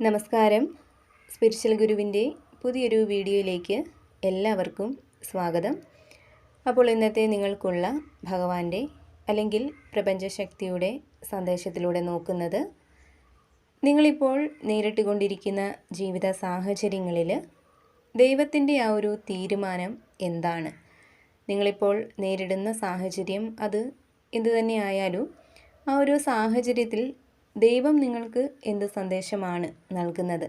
നമസ്കാരം. സ്പിരിച്വൽ ഗുരുവിന്റെ പുതിയൊരു വീഡിയോയിലേക്ക് എല്ലാവർക്കും സ്വാഗതം. അപ്പോൾ ഇന്നത്തെ നിങ്ങൾക്കുള്ള ഭഗവാന്റെ അല്ലെങ്കിൽ പ്രപഞ്ചശക്തിയുടെ സന്ദേശത്തിലൂടെ നോക്കുന്നത് നിങ്ങളിപ്പോൾ നേരിട്ടുകൊണ്ടിരിക്കുന്ന ജീവിത സാഹചര്യങ്ങളിൽ ദൈവത്തിന്റെ ആ ഒരു തീരുമാനം എന്താണ്? നിങ്ങളിപ്പോൾ നേരിടുന്ന സാഹചര്യം അത് എന്തു തന്നെയായാലും ആ ഒരു സാഹചര്യത്തിൽ ദൈവം നിങ്ങൾക്ക് എന്ത് സന്ദേശമാണ് നൽകുന്നത്?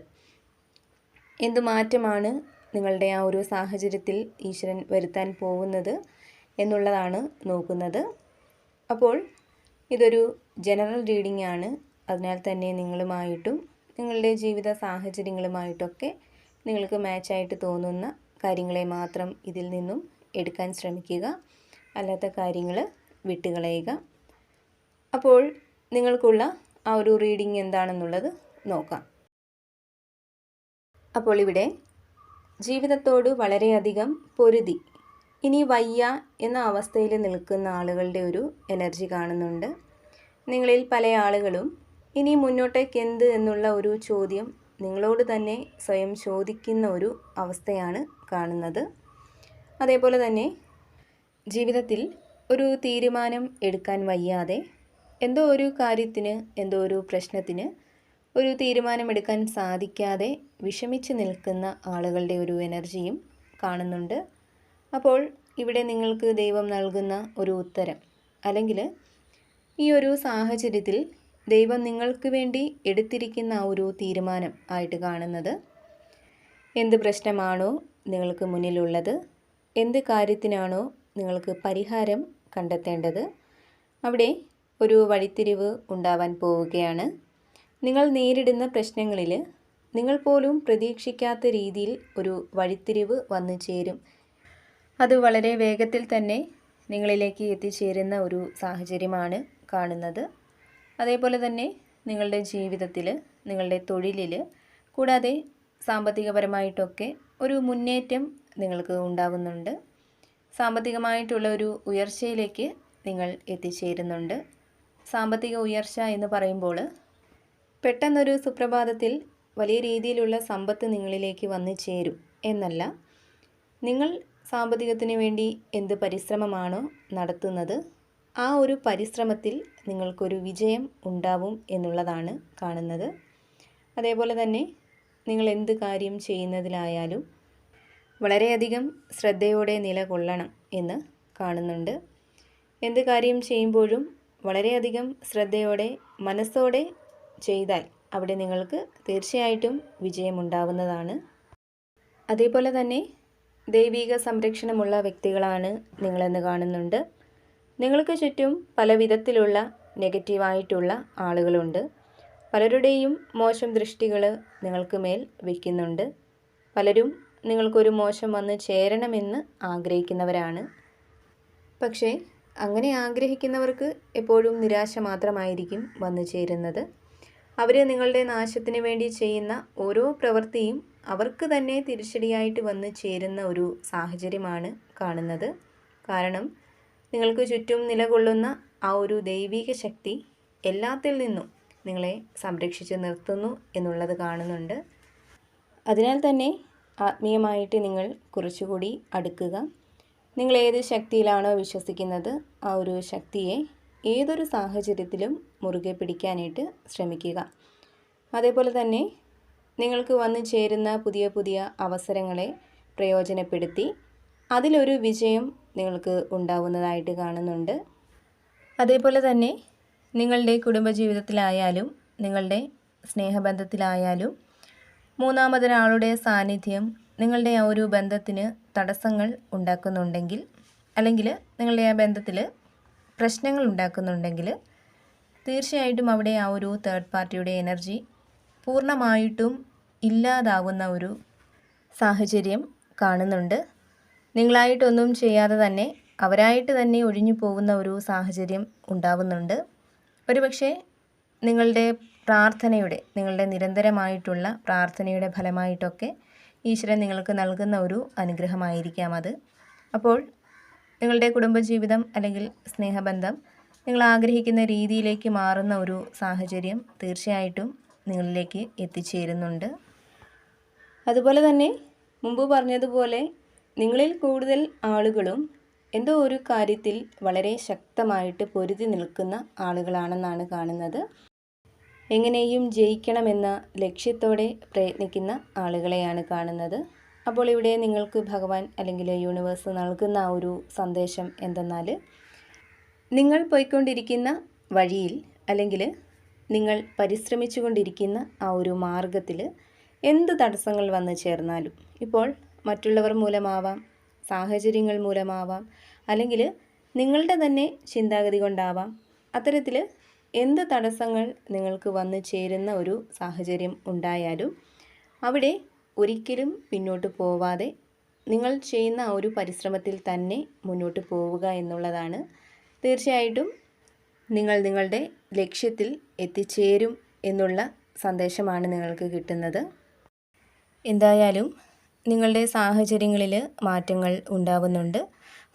എന്ത് മാറ്റമാണ് നിങ്ങളുടെ ആ ഒരു സാഹചര്യത്തിൽ ഈശ്വരൻ വരുത്താൻ പോകുന്നത് എന്നുള്ളതാണ് നോക്കുന്നത്. അപ്പോൾ ഇതൊരു ജനറൽ റീഡിംഗ് ആണ് അതിനാൽ തന്നെ നിങ്ങളുമായിട്ടും നിങ്ങളുടെ ജീവിത സാഹചര്യങ്ങളുമായിട്ടൊക്കെ നിങ്ങൾക്ക് മാച്ചായിട്ട് തോന്നുന്ന കാര്യങ്ങളെ മാത്രം ഇതിൽ നിന്നും എടുക്കാൻ ശ്രമിക്കുക. അല്ലാത്ത കാര്യങ്ങൾ വിട്ടുകളയുക. അപ്പോൾ നിങ്ങൾക്കുള്ള ആ ഒരു റീഡിംഗ് എന്താണെന്നുള്ളത് നോക്കാം. അപ്പോൾ ഇവിടെ ജീവിതത്തോട് വളരെയധികം പൊരുതി. ഇനി വയ്യ എന്ന അവസ്ഥയിൽ നിൽക്കുന്ന ആളുകളുടെ ഒരു എനർജി കാണുന്നുണ്ട്. നിങ്ങളിൽ പല ആളുകളും ഇനി മുന്നോട്ടേക്ക് എന്ത് എന്നുള്ള ഒരു ചോദ്യം നിങ്ങളോട് തന്നെ സ്വയം ചോദിക്കുന്ന ഒരു അവസ്ഥയാണ് കാണുന്നത്. അതേപോലെ തന്നെ ജീവിതത്തിൽ ഒരു തീരുമാനം എടുക്കാൻ വയ്യാതെ എന്തോ ഒരു കാര്യത്തിന് എന്തോ ഒരു പ്രശ്നത്തിന് ഒരു തീരുമാനമെടുക്കാൻ സാധിക്കാതെ വിഷമിച്ച് നിൽക്കുന്ന ആളുകളുടെ ഒരു എനർജിയും കാണുന്നുണ്ട്. അപ്പോൾ ഇവിടെ നിങ്ങൾക്ക് ദൈവം നൽകുന്ന ഒരു ഉത്തരം. അല്ലെങ്കിൽ ഈ ഒരു സാഹചര്യത്തിൽ ദൈവം നിങ്ങൾക്ക് വേണ്ടി എടുത്തിരിക്കുന്ന ആ ഒരു തീരുമാനം ആയിട്ട് കാണുന്നത് എന്ത് പ്രശ്നമാണോ നിങ്ങൾക്ക് മുന്നിലുള്ളത് എന്ത് കാര്യത്തിനാണോ നിങ്ങൾക്ക് പരിഹാരം കണ്ടെത്തേണ്ടത് അവിടെ ഒരു വഴിത്തിരിവ് ഉണ്ടാവാൻ പോവുകയാണ്. നിങ്ങൾ നേരിടുന്ന പ്രശ്നങ്ങളിൽ നിങ്ങൾ പോലും പ്രതീക്ഷിക്കാത്ത രീതിയിൽ ഒരു വഴിത്തിരിവ് വന്നു ചേരും. അത് വളരെ വേഗത്തിൽ തന്നെ നിങ്ങളിലേക്ക് എത്തിച്ചേരുന്ന ഒരു സാഹചര്യമാണ് കാണുന്നത്. അതേപോലെ തന്നെ നിങ്ങളുടെ ജീവിതത്തിൽ നിങ്ങളുടെ തൊഴിലിൽ കൂടാതെ സാമ്പത്തികപരമായിട്ടൊക്കെ ഒരു മുന്നേറ്റം നിങ്ങൾക്ക് ഉണ്ടാകുന്നുണ്ട് സാമ്പത്തികമായിട്ടുള്ള ഒരു ഉയർച്ചയിലേക്ക് നിങ്ങൾ എത്തിച്ചേരുന്നുണ്ട്. സാമ്പത്തിക ഉയർച്ച എന്ന് പറയുമ്പോൾ പെട്ടെന്നൊരു സുപ്രഭാതത്തിൽ വലിയ രീതിയിലുള്ള സമ്പത്ത് നിങ്ങളിലേക്ക് വന്നു ചേരും എന്നല്ല. നിങ്ങൾ സാമ്പത്തികത്തിന് വേണ്ടി എന്ത് പരിശ്രമമാണോ നടത്തുന്നത് ആ ഒരു പരിശ്രമത്തിൽ നിങ്ങൾക്കൊരു വിജയം ഉണ്ടാവും എന്നുള്ളതാണ് കാണുന്നത്. അതേപോലെ തന്നെ നിങ്ങൾ എന്ത് കാര്യം ചെയ്യുന്നതിലായാലും വളരെയധികം ശ്രദ്ധയോടെ നിലകൊള്ളണം എന്ന് കാണുന്നുണ്ട്. എന്ത് കാര്യം ചെയ്യുമ്പോഴും വളരെയധികം ശ്രദ്ധയോടെ മനസ്സോടെ ചെയ്താൽ അവിടെ നിങ്ങൾക്ക് തീർച്ചയായിട്ടും വിജയമുണ്ടാവുന്നതാണ്. അതേപോലെ തന്നെ ദൈവിക സംരക്ഷണമുള്ള വ്യക്തികളാണ് നിങ്ങളെന്ന് കാണുന്നുണ്ട്. നിങ്ങൾക്ക് ചുറ്റും പല വിധത്തിലുള്ള നെഗറ്റീവായിട്ടുള്ള ആളുകളുണ്ട്. പലരുടെയും മോശം ദൃഷ്ടികൾ നിങ്ങൾക്ക് മേൽ വയ്ക്കുന്നുണ്ട് പലരും നിങ്ങൾക്കൊരു മോശം വന്ന് ചേരണമെന്ന് ആഗ്രഹിക്കുന്നവരാണ്. പക്ഷേ അങ്ങനെ ആഗ്രഹിക്കുന്നവർക്ക് എപ്പോഴും നിരാശ മാത്രമായിരിക്കും വന്നു ചേരുന്നത്. അവർ നിങ്ങളുടെ നാശത്തിന് വേണ്ടി ചെയ്യുന്ന ഓരോ പ്രവൃത്തിയും അവർക്ക് തന്നെ തിരിച്ചടിയായിട്ട് വന്നു ചേരുന്ന ഒരു സാഹചര്യമാണ് കാണുന്നത്. കാരണം നിങ്ങൾക്ക് ചുറ്റും നിലകൊള്ളുന്ന ആ ഒരു ദൈവിക ശക്തി എല്ലാത്തിൽ നിന്നും നിങ്ങളെ സംരക്ഷിച്ച് നിർത്തുന്നു എന്നുള്ളത് കാണുന്നുണ്ട്. അതിനാൽ തന്നെ ആത്മീയമായിട്ട് നിങ്ങൾ കുറച്ചുകൂടി അടുക്കുക. നിങ്ങൾ ഏത് ശക്തിയിലാണോ വിശ്വസിക്കുന്നത്? ആ ഒരു ശക്തിയെ ഏതൊരു സാഹചര്യത്തിലും മുറുകെ പിടിക്കാനായിട്ട് ശ്രമിക്കുക. അതേപോലെ തന്നെ നിങ്ങൾക്ക് വന്നു ചേരുന്ന പുതിയ പുതിയ അവസരങ്ങളെ പ്രയോജനപ്പെടുത്തി അതിലൊരു വിജയം നിങ്ങൾക്ക് ഉണ്ടാവുന്നതായിട്ട് കാണുന്നുണ്ട്. അതേപോലെ തന്നെ നിങ്ങളുടെ കുടുംബജീവിതത്തിലായാലും നിങ്ങളുടെ സ്നേഹബന്ധത്തിലായാലും മൂന്നാമതൊരാളുടെ സാന്നിധ്യം നിങ്ങളുടെ ആ ഒരു ബന്ധത്തിന് തടസ്സങ്ങൾ ഉണ്ടാക്കുന്നുണ്ടെങ്കിൽ അല്ലെങ്കിൽ നിങ്ങളുടെ ആ ബന്ധത്തിൽ പ്രശ്നങ്ങൾ ഉണ്ടാക്കുന്നുണ്ടെങ്കിൽ തീർച്ചയായിട്ടും അവിടെ ആ ഒരു തേർഡ് പാർട്ടിയുടെ എനർജി പൂർണമായിട്ടും ഇല്ലാതാവുന്ന ഒരു സാഹചര്യം കാണുന്നുണ്ട്. നിങ്ങളായിട്ടൊന്നും ചെയ്യാതെ തന്നെ അവരായിട്ട് തന്നെ ഒഴിഞ്ഞു പോകുന്ന ഒരു സാഹചര്യം ഉണ്ടാവുന്നുണ്ട്. ഒരുപക്ഷെ നിങ്ങളുടെ പ്രാർത്ഥനയുടെ നിങ്ങളുടെ നിരന്തരമായിട്ടുള്ള പ്രാർത്ഥനയുടെ ഫലമായിട്ടൊക്കെ ഈശ്വരൻ നിങ്ങൾക്ക് നൽകുന്ന ഒരു അനുഗ്രഹമായിരിക്കാം അത്. അപ്പോൾ നിങ്ങളുടെ കുടുംബജീവിതം അല്ലെങ്കിൽ സ്നേഹബന്ധം നിങ്ങൾ ആഗ്രഹിക്കുന്ന രീതിയിലേക്ക് മാറുന്ന ഒരു സാഹചര്യം തീർച്ചയായിട്ടും നിങ്ങളിലേക്ക് എത്തിച്ചേരുന്നുണ്ട്. അതുപോലെ തന്നെ മുമ്പ് പറഞ്ഞതുപോലെ നിങ്ങളിൽ കൂടുതൽ ആളുകളും എന്തോ ഒരു കാര്യത്തിൽ വളരെ ശക്തമായിട്ട് പൊരുതി നിൽക്കുന്ന ആളുകളാണെന്നാണ് കാണുന്നത്. എങ്ങനെയും ജയിക്കണമെന്ന ലക്ഷ്യത്തോടെ പ്രയത്നിക്കുന്ന ആളുകളെയാണ് കാണുന്നത്. അപ്പോൾ ഇവിടെ നിങ്ങൾക്ക് ഭഗവാൻ അല്ലെങ്കിൽ യൂണിവേഴ്സ് നൽകുന്ന ആ ഒരു സന്ദേശം എന്തെന്നാൽ നിങ്ങൾ പോയിക്കൊണ്ടിരിക്കുന്ന വഴിയിൽ അല്ലെങ്കിൽ നിങ്ങൾ പരിശ്രമിച്ചുകൊണ്ടിരിക്കുന്ന ആ ഒരു മാർഗത്തിൽ എന്ത് തടസ്സങ്ങൾ വന്നു ചേർന്നാലും ഇപ്പോൾ മറ്റുള്ളവർ മൂലമാവാം സാഹചര്യങ്ങൾ മൂലമാവാം അല്ലെങ്കിൽ നിങ്ങളുടെ തന്നെ ചിന്താഗതി കൊണ്ടാവാം അത്തരത്തിൽ എന്ത് തടസ്സങ്ങൾ നിങ്ങൾക്ക് വന്നു ചേരുന്ന ഒരു സാഹചര്യം ഉണ്ടായാലും അവിടെ ഒരിക്കലും പിന്നോട്ട് പോവാതെ നിങ്ങൾ ചെയ്യുന്ന ഒരു പരിശ്രമത്തിൽ തന്നെ മുന്നോട്ട് പോവുക എന്നുള്ളതാണ്. തീർച്ചയായിട്ടും നിങ്ങൾ നിങ്ങളുടെ ലക്ഷ്യത്തിൽ എത്തിച്ചേരും എന്നുള്ള സന്ദേശമാണ് നിങ്ങൾക്ക് കിട്ടുന്നത്. എന്തായാലും നിങ്ങളുടെ സാഹചര്യങ്ങളിൽ മാറ്റങ്ങൾ ഉണ്ടാവുന്നുണ്ട്.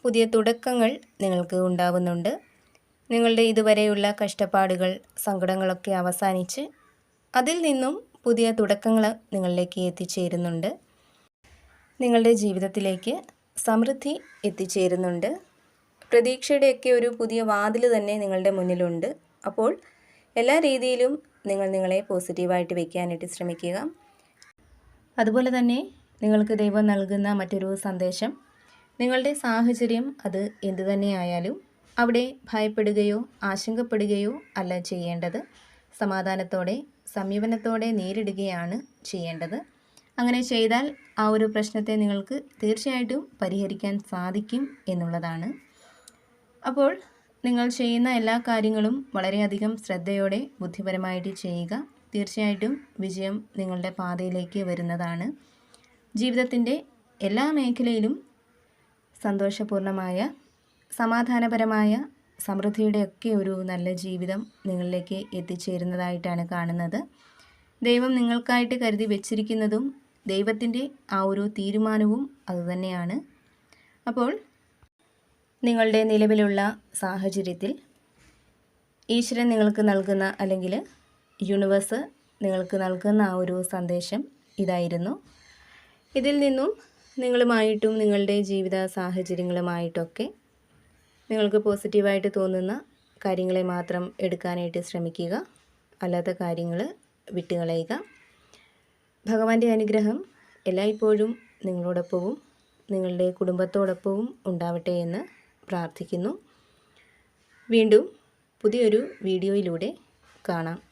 പുതിയ തുടക്കങ്ങൾ നിങ്ങൾക്ക് ഉണ്ടാവുന്നുണ്ട്. നിങ്ങളുടെ ഇതുവരെയുള്ള കഷ്ടപ്പാടുകൾ സങ്കടങ്ങളൊക്കെ അവസാനിച്ച് അതിൽ നിന്നും പുതിയ തുടക്കങ്ങൾ നിങ്ങളിലേക്ക് എത്തിച്ചേരുന്നുണ്ട്. നിങ്ങളുടെ ജീവിതത്തിലേക്ക് സമൃദ്ധി എത്തിച്ചേരുന്നുണ്ട്. പ്രതീക്ഷയുടെയൊക്കെ ഒരു പുതിയ വാതിൽ തന്നെ നിങ്ങളുടെ മുന്നിലുണ്ട്. അപ്പോൾ എല്ലാ രീതിയിലും നിങ്ങൾ നിങ്ങളെ പോസിറ്റീവായിട്ട് വയ്ക്കാനായിട്ട് ശ്രമിക്കുക. അതുപോലെ തന്നെ നിങ്ങൾക്ക് ദൈവം നൽകുന്ന മറ്റൊരു സന്ദേശം നിങ്ങളുടെ സാഹചര്യം അത് എന്തു തന്നെയായാലും അവിടെ ഭയപ്പെടുകയോ ആശങ്കപ്പെടുകയോ അല്ല ചെയ്യേണ്ടത്. സമാധാനത്തോടെ സമീപനത്തോടെ നേരിടുകയാണ് ചെയ്യേണ്ടത്. അങ്ങനെ ചെയ്താൽ ആ ഒരു പ്രശ്നത്തെ നിങ്ങൾക്ക് തീർച്ചയായിട്ടും പരിഹരിക്കാൻ സാധിക്കും എന്നുള്ളതാണ്. അപ്പോൾ നിങ്ങൾ ചെയ്യുന്ന എല്ലാ കാര്യങ്ങളും വളരെയധികം ശ്രദ്ധയോടെ ബുദ്ധിപരമായിട്ട് ചെയ്യുക. തീർച്ചയായിട്ടും വിജയം നിങ്ങളുടെ പാതയിലേക്ക് വരുന്നതാണ്. ജീവിതത്തിന്റെ എല്ലാ മേഖലയിലും സന്തോഷപൂർണമായ സമാധാനപരമായ സമൃദ്ധിയുടെയൊക്കെ ഒരു നല്ല ജീവിതം നിങ്ങളിലേക്ക് എത്തിച്ചേരുന്നതായിട്ടാണ് കാണുന്നത്. ദൈവം നിങ്ങൾക്കായിട്ട് കരുതി വെച്ചിരിക്കുന്നതും ദൈവത്തിന്റെ ആ ഒരു തീരുമാനവും അതുതന്നെയാണ്. അപ്പോൾ നിങ്ങളുടെ നിലവിലുള്ള സാഹചര്യത്തിൽ ഈശ്വരൻ നിങ്ങൾക്ക് നൽകുന്ന അല്ലെങ്കിൽ യൂണിവേഴ്സ് നിങ്ങൾക്ക് നൽകുന്ന ആ ഒരു സന്ദേശം ഇതായിരുന്നു. ഇതിൽ നിന്നും നിങ്ങളുമായിട്ടും നിങ്ങളുടെ ജീവിത സാഹചര്യങ്ങളുമായിട്ടൊക്കെ നിങ്ങൾക്ക് പോസിറ്റീവായിട്ട് തോന്നുന്ന കാര്യങ്ങളെ മാത്രം എടുക്കാനായിട്ട് ശ്രമിക്കുക. അല്ലാത്ത കാര്യങ്ങൾ വിട്ടുകളയുക. ഭഗവാന്റെ അനുഗ്രഹം എല്ലായ്പ്പോഴും നിങ്ങളോടൊപ്പവും നിങ്ങളുടെ കുടുംബത്തോടൊപ്പവും ഉണ്ടാവട്ടെ എന്ന് പ്രാർത്ഥിക്കുന്നു. വീണ്ടും പുതിയൊരു വീഡിയോയിലൂടെ കാണാം.